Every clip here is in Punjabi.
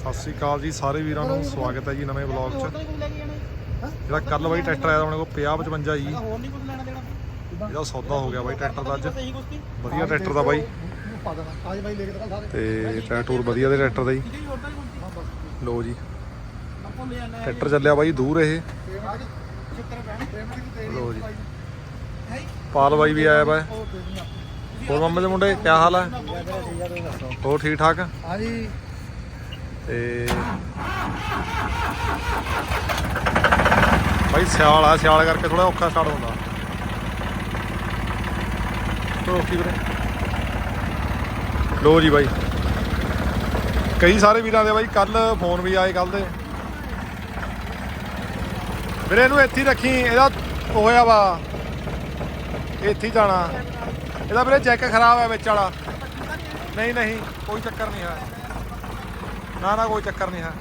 ਸਤਿ ਸ੍ਰੀ ਅਕਾਲ ਜੀ ਸਾਰੇ ਵੀਰਾਂ ਨੂੰ ਸਵਾਗਤ ਹੈ ਜੀ ਨਵੇਂ ਵਲੌਗ 'ਚ। ਜਿਹੜਾ ਕੱਲ ਬਾਈ ਟਰੈਕਟਰ ਆਇਆ ਆਪਣੇ ਕੋਲ 50 55 ਜੀ। ਹੋਰ ਨਹੀਂ ਕੁਝ ਲੈਣਾ ਦੇਣਾ? ਇਹਦਾ ਸੌਦਾ ਹੋ ਗਿਆ ਬਾਈ ਟਰੈਕਟਰ ਦਾ ਅੱਜ। ਵਧੀਆ ਟਰੈਕਟਰ ਦਾ ਬਾਈ। ਲੈ ਤੇ ਟਰੈਕਟਰ ਵਧੀਆ ਦੇ ਟਰੈਕਟਰ ਦਾ ਜੀ। ਲੋ ਜੀ ਲੈ ਟਰੈਕਟਰ ਚੱਲਿਆ ਬਾਈ ਦੂਰ ਇਹ। ਲਓ ਜੀ। ਪਾਲ ਬਾਈ ਵੀ ਆਇਆ ਬਾਈ। ਹੋਰ ਮੰਮੇ ਦੇ ਮੁੰਡੇ ਕੀ ਹਾਲ ਹੈ? ਹੋਰ ਠੀਕ ਠਾਕ? ਹਾਂਜੀ। ਤੇ ਬਾਈ ਸਿਆਲ ਆ, ਸਿਆਲ ਕਰਕੇ ਥੋੜਾ ਔਖਾ ਸਟਾਰਟ ਹੁੰਦਾ। ਰੋਕੀ ਵੀਰੇ। ਲੋ ਜੀ ਬਾਈ। ਕਈ ਸਾਰੇ ਵੀਰਾਂ ਦੇ ਬਾਈ ਕੱਲ ਫੋਨ ਵੀ ਆਏ ਕੱਲ ਦੇ। ਵੀਰੇ ਇਹਨੂੰ ਇੱਥੇ ਰੱਖੀ, ਇਹਦਾ ਉਹ ਹੋਇਆ ਵਾ। ਇੱਥੇ ਜਾਣਾ। ਇਹਦਾ ਵੀਰੇ ਚੈੱਕ ਖਰਾਬ ਹੈ ਵਿੱਚ ਵਾਲਾ। ਨਹੀਂ ਨਹੀਂ, ਕੋਈ ਚੱਕਰ ਨਹੀਂ ਹੈ। ਨਾ ਨਾ ਕੋਈ ਚੱਕਰ ਨਹੀਂ ਹੈ।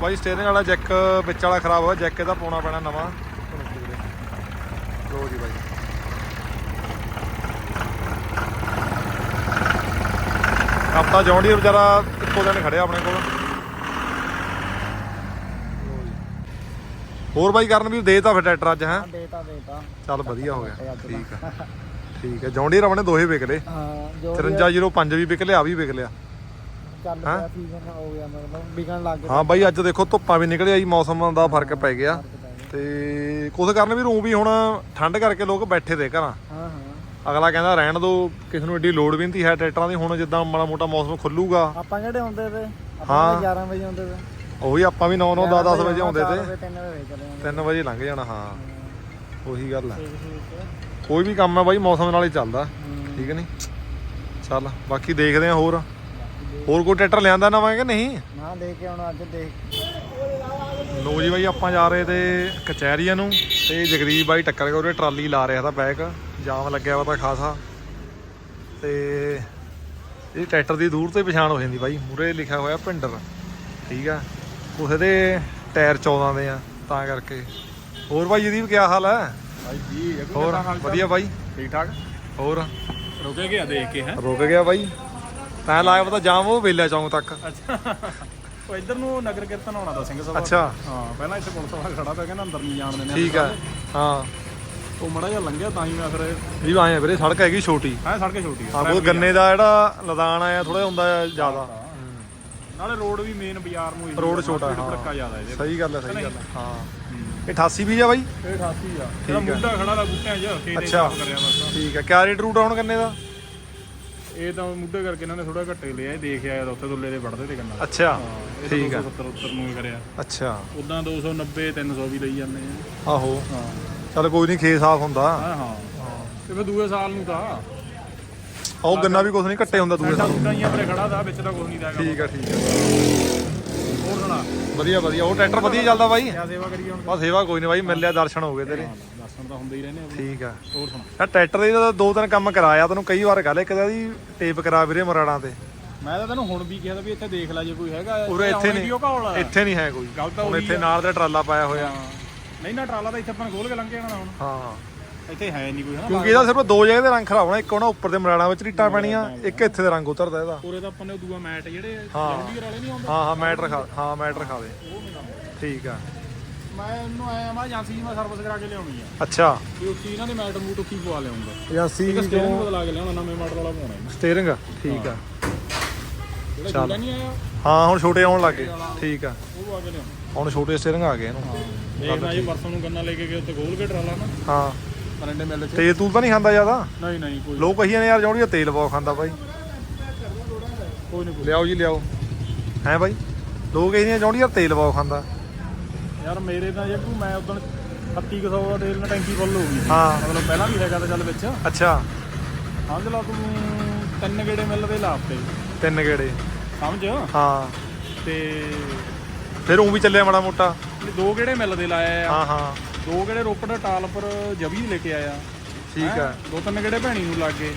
ਬਾਈ ਸਟੇਰਿੰਗ ਵਾਲਾ ਜੈਕ ਵਿੱਚ ਵਾਲਾ ਖਰਾਬ ਹੋਇਆ ਜੈਕ ਇਹਦਾ ਪਾਉਣਾ ਪੈਣਾ ਨਵਾਂ। ਲੋ ਜੀ ਬਾਈ। ਹਫਤਾ ਜੌਂਡੀ ਵਿਚਾਰਾ ਇੱਕੋ ਦਿਨ ਖੜਿਆ ਆਪਣੇ ਕੋਲ। ਹੋਰ ਬਾਈ ਕਰਨ ਵੀ ਦੇ ਤਾਂ ਫਿਰ ਟਰੈਕਟਰ ਅੱਜ ਹੈ? ਦੇਤਾ ਦੇਤਾ ਚੱਲ ਵਧੀਆ ਹੋ ਗਿਆ। ਠੀਕ ਆ। ਠੀਕ ਹੈ ਜੌਂਡੀ ਆਪਣੇ ਦੋਹੇ ਵਿਕ ਲਏ। ਹਾਂ ਜੋ 5305 ਵੀ ਵਿਕ ਲਿਆ ਆ ਵੀ ਵਿਕ ਲਿਆ। ਚੱਲ ਹਾਂ? ਪਿਆ ਸੀਜ਼ਨ ਹੋ ਗਿਆ ਮਤਲਬ ਵਿਕਣ ਲੱਗ ਗਿਆ ਹਾਂ ਬਾਈ ਅੱਜ ਦੇਖੋ ਧੁੱਪਾਂ ਵੀ ਨਿਕਲਿਆ ਜੀ ਮੌਸਮ ਦਾ ਫ਼ਰਕ ਪੈ ਗਿਆ। ਤੇ ਕੁਝ ਕਰਨ ਵੀ ਰੂੰ ਵੀ ਹੁਣ ਠੰਡ ਕਰਕੇ ਲੋਕ ਬੈਠੇ ਦੇ ਘਰਾਂ। ਹਾਂ ਹਾਂ। ਅਗਲਾ ਕਹਿੰਦਾ ਰਹਿਣ ਦੋ ਕਿਸ ਨੂੰ ਏਡੀ ਲੋੜ ਵੀ ਨਹੀਂ ਹੈ ਟਰੈਕਟਰਾਂ ਦੀ ਹੁਣ ਜਿੱਦਾਂ ਮਾੜਾ ਮੋਟਾ ਮੌਸਮ ਖੁੱਲੂਗਾ। ਆਪਾਂ ਕਿਹੜੇ ਹੁੰਦੇ ਤੇ? ਹਾਂ। ਆਪਾਂ 11 ਵਜੇ ਹੁੰਦੇ ਤੇ। ਉਹੀ ਆਪਾਂ ਵੀ 9 9 10 10 ਵਜੇ ਆਉਂਦੇ ਤੇ। 3 ਵਜੇ ਚਲੇ ਜਾਂਦੇ। 3 ਵਜੇ ਲੰਘ ਜਾਣਾ ਹਾਂ। ਉਹੀ ਗੱਲ ਹੈ ਠੀਕ ਠੀਕ ਕੋਈ ਵੀ ਕੰਮ ਹੈ ਬਾਈ ਮੌਸਮ ਨਾਲ ਹੀ ਚੱਲਦਾ। ਹੂੰ। ਠੀਕ ਨਹੀਂ ਚੱਲ ਬਾਕੀ ਦੇਖਦੇ ਆ ਹੋਰ। ਹੋਰ ਕੋਈ ਟਰੈਕਟਰ ਲਿਆਂਦਾ ਨਵਾਂ ਕਿ ਨਹੀਂ? ਨਾ ਦੇ ਕੇ ਹੁਣ ਅੱਜ ਦੇਖ ਲੋ ਜੀ ਬਾਈ ਆਪਾਂ ਜਾ ਰਹੇ ਤੇ ਕਚਹਿਰੀਆਂ ਨੂੰ ਤੇ ਜਗਦੀਪ ਬਾਈ ਟੱਕਰ ਕੇ ਉਹਦੇ ਟਰਾਲੀ ਲਾ ਰਿਹਾ ਤਾਂ ਬੈਕ। ਜਾਮ ਲੱਗਿਆ ਵਾ ਤਾਂ ਖਾਸਾ। ਤੇ ਇਹ ਟਰੈਕਟਰ ਦੀ ਦੂਰ ਤੇ ਪਛਾਣ ਹੋ ਜਾਂਦੀ ਬਾਈ। ਮੂਰੇ ਲਿਖਿਆ ਹੋਇਆ ਪਿੰਡਰ ਠੀਕ ਆ। ਕੁਛ ਦੇ ਟਾਇਰ 14 ਦੇ ਆ ਤਾਂ ਕਰਕੇ। ਹੋਰ ਬਾਈ ਜਦੀਪ ਕੀ ਹਾਲ ਹੈ ਭਾਈ ਜੀ ਹੋਰ ਵਧੀਆ ਬਾਈ। ਠੀਕ ਠਾਕ? ਹੋਰ? ਰੁਕੇ ਗਿਆ ਦੇਖ ਕੇ ਹੈ? ਰੁਕ ਗਿਆ ਬਾਈ। ਤਾਂ ਲਾਇਆ ਪਤਾ ਜਾਮ ਉਹ ਵੇਲਾ ਚੌਂਕ ਤੱਕ। ਅੱਛਾ। ਉਹ ਇੱਧਰ ਨੂੰ ਨਗਰ ਕੀਰਤਨ ਆਉਣਾ ਤਾਂ ਸਿੰਘ ਸਭਾ। ਅੱਛਾ। ਹਾਂ ਪਹਿਲਾਂ ਇੱਥੇ ਪੁਲਿਸ ਵਾਲਾ ਖੜਾ ਪਿਆ ਕਹਿੰਦਾ ਅੰਦਰ ਨਹੀਂ ਜਾਣ ਦਿੰਦੇ ਠੀਕ ਆ। ਹਾਂ। ਉਹ ਮੜਾ ਜਿਹਾ ਲੰਘਿਆ ਤਾਂ ਹੀ ਮੈਂ ਫਿਰ ਵੀ ਆਏ ਆ ਵੀਰੇ ਸੜਕ ਹੈਗੀ ਛੋਟੀ। ਹਾਂ ਸੜਕੇ ਛੋਟੀ ਹਾਂ ਉਹ ਗੰਨੇ ਦਾ ਜਿਹੜਾ ਲਦਾਨ ਆਇਆ ਥੋੜਾ ਹੁੰਦਾ ਜ਼ਿਆਦਾ। ਨਾਲੇ ਰੋਡ ਵੀ ਮੇਨ ਬਾਜ਼ਾਰ ਨੂੰ ਰੋਡ ਆ, ਛੋਟਾ, ਹਾਂ। ਭੜੱਕਾ ਜ਼ਿਆਦਾ ਇਹਦੇ ਸਹੀ ਗੱਲ ਹੈ ਸਹੀ ਗੱਲ ਹੈ। ਹਾਂ। ਇਹ 88 ਵੀ ਆ ਬਾਈ? ਇਹ 88 ਆ। ਜਿਹੜਾ ਆ। ਮੁੱਢਾ ਖੜਾ ਦਾ ਬੂਟਿਆਂ 'ਚ ਦੇ ਅੱਛਾ। ਠੀਕ ਹੈ ਕਿਆ ਰੇਟ ਰੂਟ ਆਉਣ ਗੰਨੇ ਦਾ? ਇਹ ਤਾਂ ਮੁੱਢੇ ਕਰਕੇ ਇਹਨਾਂ ਨੇ ਥੋੜਾ ਘੱਟੇ ਲਿਆ ਇਹ ਦੇਖ ਆਇਆ ਤਾਂ ਉੱਥੇ ਦੁੱਲੇ ਦੇ ਵੜਦੇ ਤੇ ਕੰਨਾਂ ਅੱਛਾ ਠੀਕ ਆ। 270 ਉੱਤਰ ਨੂੰ ਕਰਿਆ। ਅੱਛਾ। ਉਦਾਂ 290 300 ਵੀ ਲਈ ਜਾਂਦੇ ਆ। ਆਹੋ। ਹਾਂ। ਚੱਲ ਕੋਈ ਨਹੀਂ ਖੇ ਸਾਫ਼ ਹੁੰਦਾ। ਹਾਂ ਹਾਂ। ਤੇ ਫਿਰ ਦੂਏ ਸਾਲ ਨੂੰ ਤਾਂ। ਉਹ ਗੰਨਾ ਵੀ ਕੁਝ ਨਹੀਂ ਕੱਟੇ ਹੁੰਦਾ ਦੂਏ ਸਾਡਾ ਸਾਲ ਹੀ ਆਪਣੇ ਖੜਾ ਦਾ ਵਿੱਚ ਤਾਂ ਕੁਝ ਨਹੀਂ ਦਾ ਠੀਕ ਆ ਠੀਕ ਆ। ਹੋਰ ਸੁਣਾ? ਵਧੀਆ ਵਧੀਆ। ਉਹ ਟਰੈਕਟਰ ਵਧੀਆ ਚੱਲਦਾ ਬਾਈ। ਕਿਆ ਸੇਵਾ ਕਰੀਏ ਹੁਣ? ਬਸ ਸੇਵਾ ਕੋਈ ਨਹੀਂ ਬਾਈ ਮਿਲ ਲਿਆ ਦਰਸ਼ਨ ਹੋ ਗਏ ਤੇਰੇ। ਦੱਸਣ ਤਾਂ ਹੁੰਦੇ ਹੀ ਰਹਿੰਦੇ ਆ ਠੀਕ ਆ। ਹੋਰ ਸੁਣਾ। ਯਾਰ ਟਰੈਕਟਰ ਦੇ ਤਾਂ ਦੋ ਤਿੰਨ ਕੰਮ ਕਰਾਇਆ ਤੈਨੂੰ ਕਈ ਵਾਰ ਗੱਲ ਇੱਕ ਦੀ ਟੇਪ ਕਰਾ ਵੀਰੇ ਮਰਾੜਾਂ ਤੇ। ਮੈਂ ਤਾਂ ਤੈਨੂੰ ਹੁਣ ਵੀ ਕਿਹਾ ਤਾਂ ਵੀ ਇੱਥੇ ਦੇਖ ਲੈ ਜੇ ਕੋਈ ਹੈਗਾ ਉਰੇ ਇੱਥੇ ਨਹੀਂ ਇੱਥੇ ਨਹੀਂ ਹੈ ਕੋਈ। ਗੱਲ ਤਾਂ ਹੁਣ ਇੱਥੇ। ਨਾਲ ਦਾ ਟਰਾਲਾ ਪਾਇਆ ਹੋਇਆ। ਨਹੀਂ ਨਾ ਟਰਾਲਾ ਤਾਂ ਇੱਥੇ ਆਪਾਂ ਖੋਲ ਕੇ ਲੰਘ ਜਾਣਾ ਹੁਣ। ਹਾਂ। ਇੱਥੇ ਹੈ ਨਹੀਂ ਕੋਈ ਹਨਾ? ਕਿਉਂਕਿ ਇਹਦਾ ਸਿਰਫ ਦੋ ਜਗ੍ਹਾ ਤੇ ਰੰਗ ਖਰਾਬ ਹੋਣਾ ਇੱਕ ਉਹਨਾਂ ਉੱਪਰ ਦੇ ਮਰਾੜਾਂ ਵਿੱਚ ਰੀਟਾਂ ਪੈਣੀਆਂ ਇੱਕ ਇੱਥੇ ਦੇ ਰੰਗ ਉਤਰਦਾ ਇਹਦਾ। ਉਰੇ ਤਾਂ ਆਪਾਂ ਨੇ ਉਹ ਦੂਆ ਮੈਟ ਜਿਹੜੇ ਹਾਂ। ਜੌਂਡੀਅਰ ਵਾਲੇ ਨਹੀਂ ਆਉਂਦੇ। ਹਾਂ ਹਾਂ ਮੈਟਰ ਖਾ ਹਾਂ ਮੈਟਰ ਖਾ ਦੇ। ਠੀਕ ਆ। ਮੈਂ ਇਹਨੂੰ ਆਇਆ ਮੈਂ ਏਜੰਸੀ ਜੀ ਮੈਂ ਸਰਵਿਸ ਕਰਾ ਕੇ ਲਿਆਉਣੀ ਆ। ਅੱਛਾ। ਤੇ ਉੱਥੇ ਇਹਨਾਂ ਦੇ ਮੈਟ ਮੂਟ ਉੱਥੇ ਹੀ ਪਵਾ ਲਿਆਉਂਗਾ। ਏਜੰਸੀ ਇੱਕ ਸਟੇਰਿੰਗ ਬਦਲਾ ਕੇ ਲਿਆਉਣਾ ਨਵੇਂ ਮਾਡਲ ਵਾਲਾ ਪਾਉਣਾ ਇਹਨੂੰ। ਸਟੀਅਰਿੰਗ ਠੀਕ ਆ। ਜਿਹੜਾ ਜੁੜਾ ਨਹੀਂ ਆਇਆ? ਹਾਂ ਹੁਣ ਛੋਟੇ ਆਉਣ ਲੱਗੇ ਠੀਕ ਆ। ਉਹ ਆ ਕੇ ਲਿਆਉਣਾ। ਹੁਣ ਛੋਟੇ ਸਟੀਅਰਿੰਗ ਆ ਗਏ ਇਹਨੂੰ। ਦੇਖਦਾ ਜੀ ਪਰਸੋਂ ਨੂੰ ਗੰਨਾ ਲੈ ਕੇ ਗਏ ਉੱਤੇ ਖੋਲ ਕੇ ਟਰਾਲਾ ਨਾ। ਹਾਂ। ਮਰੰਡੇ ਮਿਲ ਚ ਤੇਲ ਤੂਲ ਤਾਂ ਨਹੀਂ ਖਾਂਦਾ ਜ਼ਿਆਦਾ? ਨਹੀਂ ਨਹੀਂ ਕੋਈ ਲੋਕ ਕਹੀਆਂ ਨੇ ਯਾਰ ਜੌੜੀ ਤੇਲ ਬਹੁਤ ਖਾਂਦਾ ਬਾਈ। ਕੋਈ ਨਹੀਂ ਲਿਆਓ ਜੀ ਲਿਆਓ। ਹੈ ਬਾਈ? ਲੋਕ ਕਹਿੰਦੇ ਜੌੜੀ ਤੇਲ ਬਹੁਤ ਖਾਂਦਾ। ਯਾਰ ਮੇਰੇ ਤਾਂ ਜੱਗੂ ਮੈਂ ਉਦੋਂ 3100 ਦਾ ਤੇਲ ਨਾਲ ਟੈਂਕੀ ਫੁੱਲ ਹੋ ਗਈ ਸੀ। ਹਾਂ। ਮਤਲਬ ਪਹਿਲਾਂ ਵੀ ਹੈਗਾ ਤਾਂ ਚੱਲ ਵਿੱਚ। ਅੱਛਾ। ਸਮਝ ਲਾ ਤੂੰ ਤਿੰਨ ਗੇੜੇ ਮਿਲਦੇ ਲਾਪਤੇ ਤਿੰਨ ਗੇੜੇ। ਸਮਝ? ਹਾਂ। ਤੇ ਫਿਰ ਉਹ ਵੀ ਚੱਲਿਆ ਮਾੜਾ ਮੋਟਾ। ਇਹ ਦੋ ਗੇੜੇ ਮਿਲਦੇ ਲਾਇਆ ਆ। ਹਾਂ ਹਾਂ। ਦੋ ਗੇੜੇ ਰੋਪੜ ਟਾਲ ਪਰ ਜਵੀ ਲੈ ਕੇ ਆਇਆ। ਠੀਕ ਹੈਂ? ਆ। ਦੋ ਤਿੰਨ ਗੇੜੇ ਭੈਣੀ ਨੂੰ ਲੱਗ ਗਏ।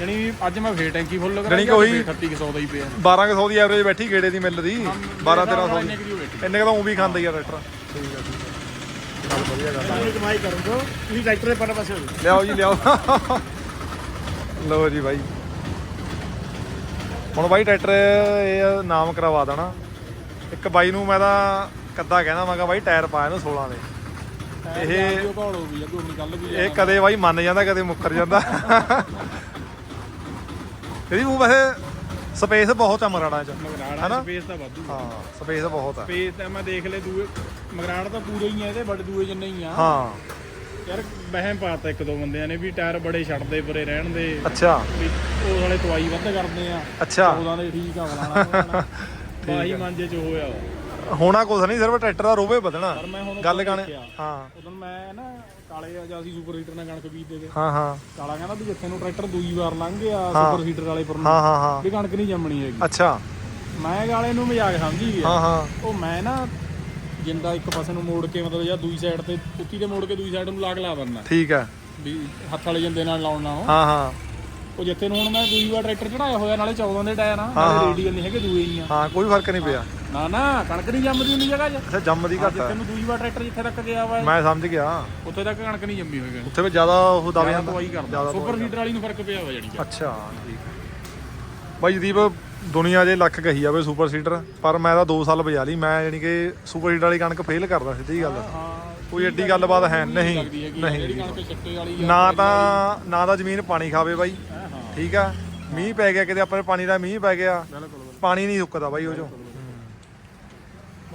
ਯਾਨੀ ਅੱਜ ਮੈਂ ਫੇਰ ਟੈਂਕੀ ਫੁੱਲ ਜਾਣੀ ਕਰਾਈ ਕਿ ਉਹੀ 3100 ਦਾ ਹੀ ਪਿਆ। 1200 ਦੀ ਐਵਰੇਜ ਬੈਠੀ ਗੇੜੇ ਦੀ ਮਿਲ ਦੀ 12 1300 ਇੰਨੇ ਦੀ ਕੁ ਤਾਂ ਉਹ ਵੀ ਖਾਂਦਾ ਹੀ ਆ ਟਰੈਕਟਰ ਠੀਕ ਆ ਠੀਕ ਆ। ਚੱਲ ਵਧੀਆ ਗੱਲ ਆ। ਇਹ ਕਮਾਈ ਕਰੂੰਗਾ ਤੁਸੀਂ ਟਰੈਕਟਰ ਦੇ ਪਰ ਪਾਸੇ ਹੋ ਲਿਆਓ ਜੀ ਲਿਆਓ। ਲਓ ਜੀ ਬਾਈ। ਹੁਣ ਬਾਈ ਟਰੈਕਟਰ ਇਹ ਨਾਮ ਕਰਵਾ ਦੇਣਾ। ਇੱਕ ਬਾਈ ਨੂੰ ਮੈਂ ਤਾਂ ਕੱਦਾ ਕਹਿੰਦਾ ਮੈਂ ਕਿਹਾ ਬਾਈ ਟਾਇਰ ਪਾ ਇਹਨੂੰ 16 ਦੇ। ਇਹ- ਇਹ ਕਦੇ ਬਾਈ ਮੰਨ ਜਾਂਦਾ ਕਦੇ ਮੁੱਕਰ ਜਾਂਦਾ। ਇਹਦੀ ਉਹ ਵੈਸੇ ਸਪੇਸ ਬਹੁਤ ਆ ਮਰਾੜਾ ਚ ਮਗਰਾੜ ਹਨਾ? ਸਪੇਸ ਤਾਂ ਵਾਧੂ ਹਾਂ ਸਪੇਸ ਬਹੁਤ ਆ। ਸਪੇਸ ਤਾਂ ਮੈਂ ਦੇਖ ਲੈ ਦੂਏ ਮਗਰਾੜ ਤਾਂ ਪੂਰੇ ਹੀ ਆ ਇਹਦੇ ਬੜੇ ਦੂਏ ਜਿੰਨੇ ਹੀ ਆ। ਹਾਂ। ਯਾਰ ਵਹਿਮ ਪਾਤਾ ਇੱਕ ਦੋ ਬੰਦਿਆਂ ਨੇ ਵੀ ਟਾਇਰ ਬੜੇ ਛੱਡਦੇ ਪਰੇ ਰਹਿਣ ਦੇ। ਅੱਛਾ। ਵੀ ਉਹ ਵਾਲੇ ਤਵਾਈ ਵੱਧ ਕਰਦੇ ਆ। ਅੱਛਾ। ਉਹਦਾਂ ਦੇ ਠੀਕ ਆ ਫਲਾਣਾ ਬਾਹੀ ਮਾਂਜੇ ਚ ਹੋਇਆ ਵਾ। ਹੋਣਾ ਕੁਛ ਨਹੀਂ ਸਿਰਫ ਟਰੈਕਟਰ ਦਾ ਰੋਵੇ ਵਧਣਾ ਪਰ ਮੈਂ ਹੁਣ ਗੱਲ ਗਾਣੇ। ਹਾਂ। ਉਦੋਂ ਮੈਂ ਨਾ ਕਾਲੇ ਆ ਜਾਂ ਅਸੀਂ ਸੁਪਰ ਹੀਟਰ ਨਾਲ ਕਣਕ ਬੀਜਦੇ ਤੇ। ਹਾਂ ਹਾਂ। ਕਾਲਾ ਕਹਿੰਦਾ ਵੀ ਜਿੱਥੇ ਨੂੰ ਟਰੈਕਟਰ ਦੂਜੀ ਵਾਰ ਲੰਘ ਗਿਆ। ਸੁਪਰ ਹੀਟਰ ਵਾਲੇ ਪਰ ਹਾਂ ਹਾਂ ਹਾਂ। ਵੀ ਕਣਕ ਨਹੀਂ ਜੰਮਣੀ ਹੈਗੀ। ਅੱਛਾ। ਮੈਂ ਕਾਲੇ ਨੂੰ ਮਜ਼ਾਕ ਸਮਝੀ ਗਿਆ। ਹਾਂ ਹਾਂ। ਉਹ ਮੈਂ ਨਾ ਜਿੰਦਾ ਇੱਕ ਪਾਸੇ ਨੂੰ ਮੋੜ ਕੇ ਮਤਲਬ ਜਾਂ ਦੂਜੀ ਸਾਈਡ ਤੇ ਉੱਤੀ ਤੇ ਮੋੜ ਕੇ ਦੂਜੀ ਸਾਈਡ ਨੂੰ ਲਾਗ ਲਾ ਦਿੰਦਾ। ਠੀਕ ਹੈ। ਵੀ ਹੱਥ ਵਾਲੇ ਜਿੰਦੇ ਨਾਲ ਲਾਉਣ ਨਾਲੋਂ। ਹਾਂ ਹਾਂ। ਉਹ ਜਿੱਥੇ ਨੂੰ ਹੁਣ ਮੈਂ ਦੂਜੀ ਵਾਰ ਟਰੈਕਟਰ ਚੜਾਇਆ ਹੋਇਆ ਨਾਲੇ 14 ਦੇ ਟਾਇਰ ਆ ਨਾਲੇ। ਰੇਡੀਅਲ ਨਹੀਂ ਹੈਗੇ ਦੂਏ ਹੀ ਆ। ਹਾਂ ਕੋਈ ਫ਼ਰਕ ਨਹੀਂ ਪਿਆ। ਨਾ ਨਾ ਕਣਕ ਨਹੀਂ ਜੰਮਦੀ ਉਨੀ ਜਗ੍ਹਾ 'ਚ। ਅੱਛਾ ਜੰਮ ਦੀ ਘੱਟ ਜਿੱਥੇ ਨੂੰ ਦੂਜੀ ਵਾਰ ਟਰੈਕਟਰ ਜਿੱਥੇ ਤੱਕ ਗਿਆ ਵਾ ਮੈਂ ਸਮਝ ਗਿਆ। ਉੱਥੇ ਤੱਕ ਕਣਕ ਨਹੀਂ ਜੰਮੀ ਹੋਏਗੀ। ਉੱਥੇ ਵੀ ਜ਼ਿਆਦਾ ਉਹ ਦਬ ਜ਼ਿਆਦਾ ਜਾਂਦਾ। ਦਵਾਈ ਕਰਦਾ। ਜ਼ਿਆਦਾ ਸੁਪਰ ਹੀਟਰ ਵਾਲੀ ਨੂੰ ਫ਼ਰਕ ਪਿਆ ਵਾ ਜਾਨੀ ਕਿ ਅੱਛਾ ਠੀਕ ਹੈ। ਬਾਈ ਜਦੀਪ ਦੁਨੀਆ ਜੇ ਲੱਖ ਕਹੀ ਜਾਵੇ ਸੁਪਰ ਸੀਡਰ ਪਰ ਮੈਂ ਤਾਂ 2 ਸਾਲ ਬਜਾ ਲਈ। ਮੈਂ ਯਾਨੀ ਕਿ ਸੁਪਰ ਸੀਡਰ ਵਾਲੀ ਕਣਕ ਫੇਲ ਕਰਦਾ ਸਿੱਧੀ ਗੱਲ। ਹਾਂ ਕੋਈ ਐਡੀ ਗੱਲਬਾਤ ਹੈ ਨਹੀਂ ਲੱਗਦੀ ਨਹੀਂ। ਜਿਹੜੀ ਕਣਕ ਚੱਟੇ ਵਾਲੀ ਆ ਨਾ ਤਾਂ ਨਾ ਤਾਂ ਜ਼ਮੀਨ ਪਾਣੀ ਖਾਵੇ ਬਾਈ। ਹਾਂ ਹਾਂ। ਠੀਕ ਆ? ਮੀਂਹ ਪੈ ਗਿਆ ਕਿਤੇ ਆਪਣੇ ਪਾਣੀ ਦਾ ਮੀਂਹ ਪੈ ਗਿਆ। ਬਿਲਕੁਲ। ਪਾਣੀ ਨਹੀਂ ਸੁੱਕਦਾ ਬਾਈ ਉਹ ਚੋਂ।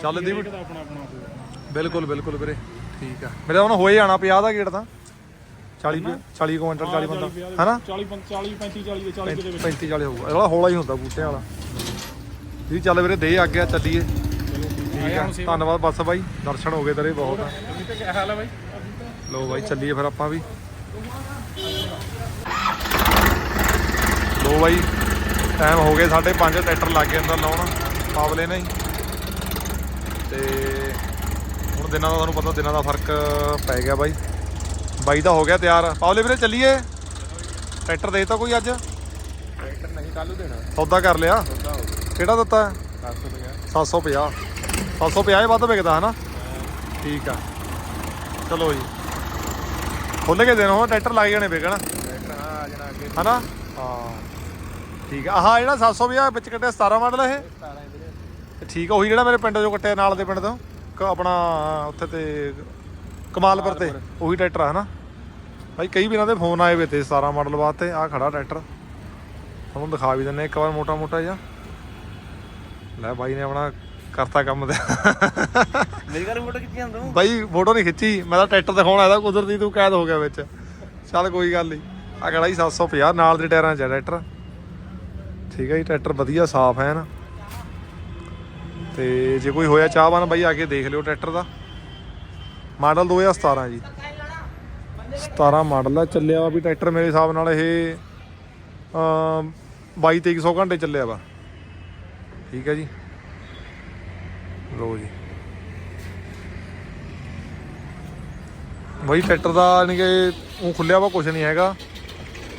ਚੱਲ ਦੀ ਇਹਦਾ ਆਪਣਾ ਆਪਣਾ ਹੋਊਗਾ। ਬਿਲਕੁਲ ਬਿਲਕੁਲ ਵੀਰੇ ਠੀਕ ਆ। ਮੇਰੇ ਹੁਣ ਹੋਏ ਜਾਣਾ 50 ਦਾ ਗੇਟ ਤਾਂ? 40 40 ਕੁਇੰਟਲ 40 ਬੰਦਾ ਹੈਨਾ? 40 40 35 40 ਦੇ 40 ਦੇ ਵਿੱਚ। 35 40 ਹੋਊਗਾ। ਇਹਦਾ ਹੌਲਾ ਹੀ ਹੁੰਦਾ ਬੂਟਿਆਂ ਵਾਲਾ। ਜੀ ਚੱਲ ਵੀਰੇ ਦੇ ਆ ਗਿਆ ਚੱਲੀਏ। ਠੀਕ ਆ। ਧੰਨਵਾਦ ਬੱਸ ਬਾਈ ਦਰਸ਼ਨ ਹੋ ਗਏ ਤੇਰੇ ਬਹੁਤ ਆ। ਕੀ ਹਾਲ ਬਾਈ? ਲੋ ਬਾਈ ਚੱਲੀਏ ਫਿਰ ਆਪਾਂ ਵੀ। ਲੋ ਬਾਈ ਟਾਈਮ ਹੋ ਗਏ 5:30 ਟਰੈਕਟਰ ਲੱਗ ਗਏ ਅੰਦਰ ਲਾਉਣ। ਪਾਵਲੇ ਨਹੀਂ। ਤੇ ਹੁਣ ਦਿਨਾਂ ਦਾ ਤੁਹਾਨੂੰ ਪਤਾ ਦਿਨਾਂ ਦਾ ਫ਼ਰਕ ਪੈ ਗਿਆ ਬਾਈ। ਬਾਈ ਦਾ ਹੋ ਗਿਆ ਤਿਆਰ। ਪਾਵਲੇ ਵੀਰੇ ਚੱਲੀਏ? ਟਰੈਕਟਰ ਦੇਤਾ ਕੋਈ ਅੱਜ? ਟਰੈਕਟਰ ਨਹੀਂ ਕੱਲ ਦੇਣਾ। ਸੌਦਾ ਕਰ ਲਿਆ? ਸੌਦਾ ਹੋ ਕਿਹੜਾ ਦਿੱਤਾ? ਹੈ? ਗਿਆ 750 750 ਹੀ ਵੱਧ ਵਿਕਦਾ ਹਨਾ? ਠੀਕ ਆ। ਚਲੋ ਜੀ। ਖੁੱਲ ਕੇ ਦੇਣਾ ਹੁਣ ਟਰੈਕਟਰ ਲੱਗ ਜਾਣੇ ਵਿਕਣ। ਟਰੈਕਟਰ ਹਾਂ ਆ ਜਾਣਾ ਅੱਗੇ। ਹਨਾ? ਹਾਂ। ਠੀਕ ਆ। ਆਹ ਜਿਹੜਾ 750 ਵਿੱਚ ਕੱਟਿਆ 17 ਮਾਡਲ ਇਹ? 17 ਵੀਰੇ ਤੇ ਠੀਕ ਆ ਉਹੀ ਜਿਹੜਾ ਮੇਰੇ ਪਿੰਡ ਚੋਂ ਕੱਟਿਆ ਨਾਲ ਦੇ ਪਿੰਡ ਤੋਂ ਕ- ਆਪਣਾ ਉੱਥੇ ਤੇ ਕਮਾਲਪੁਰ ਤੇ ਉਹੀ ਟਰੈਕਟਰ ਆ ਹਨਾ? ਭਾਈ ਕਈ ਵੀਰਾਂ ਦੇ ਫੋਨ ਆਏ ਵੇ ਤੇ 17 ਮਾਡਲ ਵਾਸਤੇ ਆ ਖੜਾ ਟਰੈਕਟਰ। ਤੁਹਾਨੂੰ ਦਿਖਾ ਵੀ ਦਿੰਨੇ ਇੱਕ ਵਾਰ ਮੋਟਾ ਮੋਟਾ ਜਿਹਾ। ਲੈ ਬਾਈ ਨੇ ਆਪਣਾ ਕਰਤਾ ਕੰਮ ਤੇ। ਮੇਰੀ ਘਰ ਫੋਟੋ ਖਿੱਚੀ ਜਾਂਦਾ ਬਾਈ ਫੋਟੋ ਨਹੀਂ ਖਿੱਚੀ ਮੈਂ ਤਾਂ ਟਰੈਕਟਰ ਦਿਖਾਉਣ ਆਇਆ ਤਾਂ ਕੁਦਰਤੀ ਤੂੰ ਕੈਦ ਹੋ ਗਿਆ ਵਿੱਚ। ਚੱਲ ਕੋਈ ਗੱਲ ਨਹੀਂ। ਆ ਖੜਾ ਜੀ 750 ਨਾਲ ਦੇ ਟਾਇਰਾਂ 'ਚ ਆ ਟਰੈਕਟਰ। ਠੀਕ ਹੈ ਜੀ ਟਰੈਕਟਰ ਵਧੀਆ ਸਾਫ਼ ਹੈ ਨਾ। ਤੇ ਜੇ ਕੋਈ ਹੋਇਆ ਚਾਹਵਾਨ ਬਾਈ, ਆ ਕੇ ਦੇਖ ਲਿਓ ਟਰੈਕਟਰ ਦਾ। ਮਾਡਲ 2017 ਜੀ। 17 ਮਾਡਲ ਆ, ਚੱਲਿਆ ਵਾ ਵੀ ਟਰੈਕਟਰ ਮੇਰੇ ਹਿਸਾਬ ਨਾਲ ਇਹ, ਅਮ 22 2300 ਘੰਟੇ ਚੱਲਿਆ ਵਾ। ਠੀਕ ਹੈ ਜੀ। ਲੋ ਜੀ। ਬਈ ਟਰੈਕਟਰ ਦਾ ਯਾਨੀ ਕਿ ਉਹ ਖੁੱਲਿਆ ਵਾ ਕੁਝ ਨਹੀਂ ਹੈਗਾ।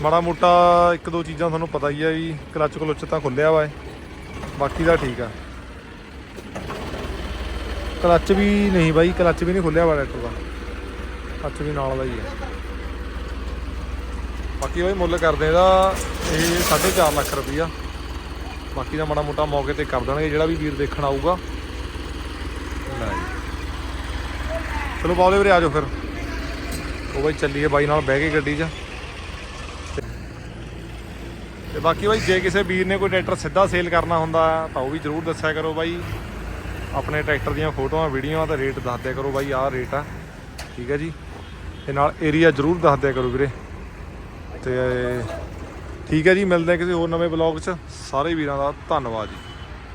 ਮਾੜਾ ਮੋਟਾ ਇੱਕ ਦੋ ਚੀਜ਼ਾਂ ਤੁਹਾਨੂੰ ਪਤਾ ਹੀ ਆ ਵੀ ਕਲਚ ਕਲੁੱਚ ਤਾਂ ਖੁੱਲਿਆ ਵਾ ਇਹ। ਬਾਕੀ ਦਾ ਠੀਕ ਆ। ਕਲੱਚ ਵੀ ਨਹੀਂ ਬਾਈ, ਕਲੱਚ ਵੀ ਨਹੀਂ ਖੁੱਲਿਆ ਵਾ ਟਰੈਕਟਰ ਦਾ। ਕਲੱਚ ਵੀ ਨਾਲ ਦਾ ਹੀ ਹੈ ਬਾਕੀ ਬਾਈ ਮੁੱਲ ਕਰਦੇ ਇਹਦਾ ਇਹ 4.5 ਲੱਖ ਰੁਪਈਆ। ਬਾਕੀ ਦਾ ਮਾੜਾ ਮੋਟਾ ਮੌਕੇ ਤੇ ਕਰ ਦੇਣਗੇ, ਜਿਹੜਾ ਵੀ ਵੀਰ ਦੇਖਣ ਆਊਗਾ। ਚਲੋ ਬਾਉਲੇ ਵੀਰੇ ਆ ਜਾਓ ਫਿਰ। ਉਹ ਬਾਈ ਚੱਲੀਏ ਬਾਈ ਨਾਲ ਬਹਿ ਕੇ ਗੱਡੀ 'ਚ। ਤੇ ਬਾਕੀ ਬਾਈ, ਜੇ ਕਿਸੇ ਵੀਰ ਨੇ ਕੋਈ ਟਰੈਕਟਰ ਸਿੱਧਾ ਸੇਲ ਕਰਨਾ ਹੁੰਦਾ, ਤਾਂ ਉਹ ਵੀ ਜਰੂਰ ਦੱਸਿਆ ਕਰੋ ਬਾਈ। ਆਪਣੇ ਟਰੈਕਟਰ ਦੀਆਂ ਫੋਟੋਆਂ, ਵੀਡੀਓਆਂ ਤੇ ਰੇਟ ਦੱਸ ਦਿਆ ਕਰੋ ਬਾਈ, ਆਹ ਰੇਟ ਆ। ਠੀਕ ਹੈ ਜੀ। ਤੇ ਨਾਲ ਏਰੀਆ ਜਰੂਰ ਦੱਸ ਦਿਆ ਕਰੋ ਵੀਰੇ। ਤੇ ਠੀਕ ਹੈ ਜੀ, ਮਿਲਦੇ ਹਾਂ ਕਿਸੇ ਹੋਰ ਨਵੇਂ ਬਲੌਗ 'ਚ। ਸਾਰੇ ਵੀਰਾਂ ਦਾ ਧੰਨਵਾਦ ਜੀ।